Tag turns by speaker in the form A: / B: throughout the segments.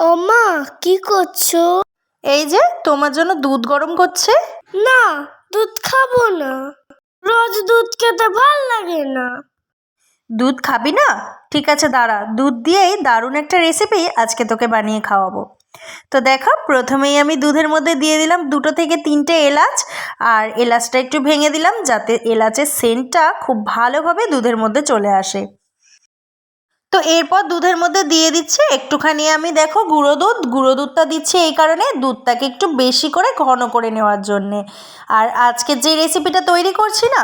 A: ও মা কি করছ?
B: এই যে তোমার জন্য দুধ গরম করছে।
A: না দুধ খাব না। রোজ দুধ খেতে ভালো লাগে না।
B: দুধ খাবি না? ঠিক আছে দাঁড়া। দুধ দিয়েই দারুণ একটা রেসিপি আজকে তোকে বানিয়ে খাওয়াবো। তো দেখো প্রথমেই আমি দুধের মধ্যে দিয়ে দিলাম দুটো থেকে তিনটে এলাচ আর এলাচটা একটু ভেঙে দিলাম যাতে এলাচের সেন্টটা খুব ভালোভাবে দুধের মধ্যে চলে আসে। তো এরপর দুধের মধ্যে দিয়ে দিচ্ছি একটুখানি আমি, দেখো, গুঁড়ো দুধ। গুঁড়ো দুধটা দিচ্ছি এই কারণে দুধটাকে একটু বেশি করে ঘন করে নেওয়ার জন্যে। আর আজকে যে রেসিপিটা তৈরি করছি না,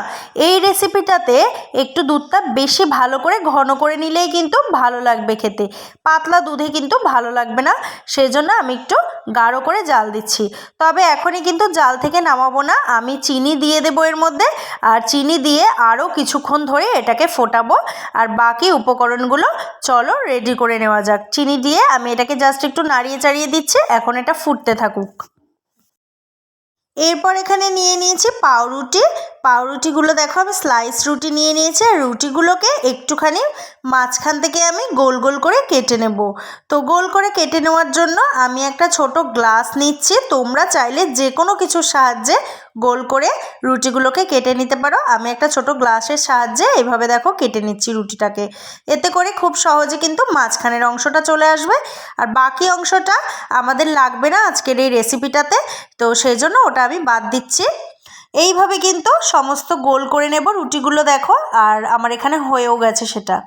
B: এই রেসিপিটাতে একটু দুধটা বেশি ভালো করে ঘন করে নিলেই কিন্তু ভালো লাগবে খেতে। পাতলা দুধে কিন্তু ভালো লাগবে না সেই জন্য আমি একটু গাঢ় করে জাল দিচ্ছি। তবে এখনই কিন্তু জাল থেকে নামাবো না, আমি চিনি দিয়ে দেবো এর মধ্যে। আর চিনি দিয়ে আরও কিছুক্ষণ ধরে এটাকে ফোটাবো। আর বাকি উপকরণগুলো চলো রেডি করে নেওয়া যাক। চিনি দিয়ে আমি এটাকে জাস্ট একটু নাড়িয়ে চাড়িয়ে দিচ্ছি, এখন এটা ফুটতে থাকুক। এরপর এখানে নিয়ে নিয়েছি পাউরুটি। পাউরুটিগুলো দেখো, আমি স্লাইস রুটি নিয়ে নিয়েছি, আর রুটিগুলোকে একটুখানি মাঝখান থেকে আমি গোল গোল করে কেটে নেব। তো গোল করে কেটে নেওয়ার জন্য আমি একটা ছোট গ্লাস নিচ্ছি, তোমরা চাইলে যে কোনো কিছুর সাহায্যে গোল করে রুটিগুলোকে কেটে নিতে পারো। আমি একটা ছোট গ্লাসের সাহায্যে এভাবে দেখো কেটে নিচ্ছি রুটিটাকে। এতে করে খুব সহজে কিন্তু মাঝখানের অংশটা চলে আসবে, আর বাকি অংশটা আমাদের লাগবে না আজকের এই রেসিপিটাতে তো সেই জন্য ওটা আমি বাদ দিচ্ছি। এইভাবে কিন্তু সমস্ত গোল করে নেব, রুটিগুলো দেখো, আর আমার এখানে হয়েও গেছে সেটা।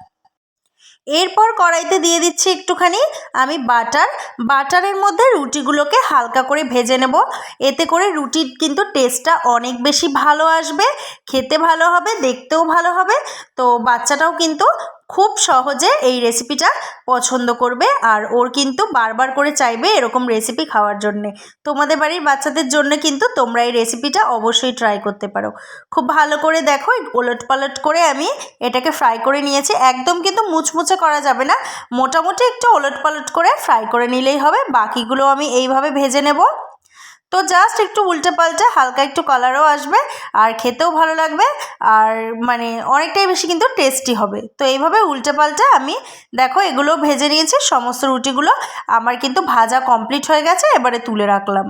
B: এরপর কড়াইতে দিয়ে দিচ্ছি একটুখানি আমি বাটার। বাটারের মধ্যে রুটিগুলোকে হালকা করে ভেজে নেব। এতে করে রুটির কিন্তু টেস্টটা অনেক বেশি ভালো আসবে, খেতে ভালো হবে, দেখতেও ভালো হবে। তো বাচ্চাটাও কিন্তু খুব সহজে এই রেসিপিটা পছন্দ করবে। আর ওর কিন্তু বারবার করে চাইবে এরকম রেসিপি খাওয়ার জন্যে। তোমাদের বাড়ির বাচ্চাদের জন্য কিন্তু তোমরা এই রেসিপিটা অবশ্যই ট্রাই করতে পারো। খুব ভালো করে দেখো ওলট পালট করে আমি এটাকে ফ্রাই করে নিয়েছি। একদম কিন্তু মুচমুচে করা যাবে না। মোটামুটি একটু ওলট পালট করে ফ্রাই করে নিলেই হবে। বাকিগুলো আমি এইভাবে ভেজে নেব। তো জাস্ট একটু উল্টে পাল্টে হালকা একটু কালারও আসবে, আর খেতেও ভালো লাগবে, আর মানে অনেকটাই বেশি কিন্তু টেস্টি হবে। তো এইভাবে উল্টে পাল্টে আমি দেখো এগুলো ভেজে নিয়েছি, সমস্ত রুটিগুলো আমার কিন্তু ভাজা কমপ্লিট হয়ে গেছে, এবারে তুলে রাখলাম।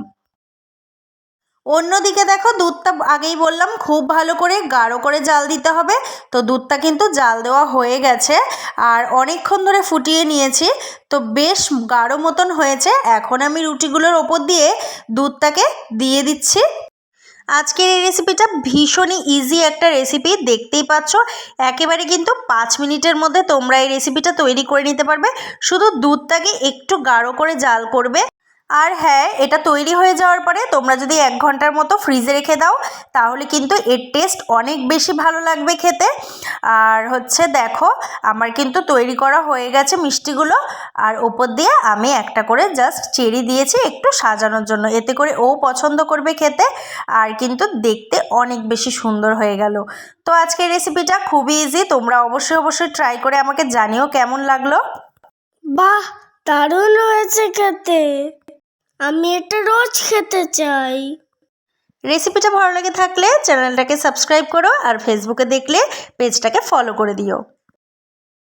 B: অন্যদিকে দেখো, দুধটা আগেই বললাম, খুব ভালো করে গাঢ় করে জাল দিতে হবে। তো দুধটা কিন্তু জাল দেওয়া হয়ে গেছে আর অনেকক্ষণ ধরে ফুটিয়ে নিয়েছি। তো বেশ গাঢ় মতন হয়েছে। এখন আমি রুটিগুলোর ওপর দিয়ে দুধটাকে দিয়ে দিচ্ছি। আজকের এই রেসিপিটা ভীষণই ইজি একটা রেসিপি দেখতেই পাচ্ছ। একেবারে কিন্তু পাঁচ মিনিটের মধ্যে তোমরা এই রেসিপিটা তৈরি করে নিতে পারবে। শুধু দুধটাকে একটু গাঢ় করে জাল করবে। আর হ্যাঁ এটা তৈরি হয়ে যাওয়ার পরে তোমরা যদি এক ঘণ্টার মতো ফ্রিজে রেখে দাও, তাহলে কিন্তু এর টেস্ট অনেক বেশি ভালো লাগবে খেতে। আর হচ্ছে দেখো, আমার কিন্তু তৈরি করা হয়ে গেছে মিষ্টিগুলো। আর ওপর দিয়ে আমি একটা করে জাস্ট চেরি দিয়েছি একটু সাজানোর জন্য। এতে করে ও পছন্দ করবে খেতে আর কিন্তু দেখতে অনেক বেশি সুন্দর হয়ে গেল। তো আজকের রেসিপিটা খুবই ইজি তোমরা অবশ্যই অবশ্যই ট্রাই করে আমাকে জানিও কেমন লাগল।
A: বাহ, দারুণ হয়েছে খেতে। আমি এটা রোজ খেতে চাই।
B: রেসিপিটা ভালো লেগে থাকলে চ্যানেলটাকে সাবস্ক্রাইব করো আর ফেসবুকে দেখলে পেজটাকে ফলো করে দিও।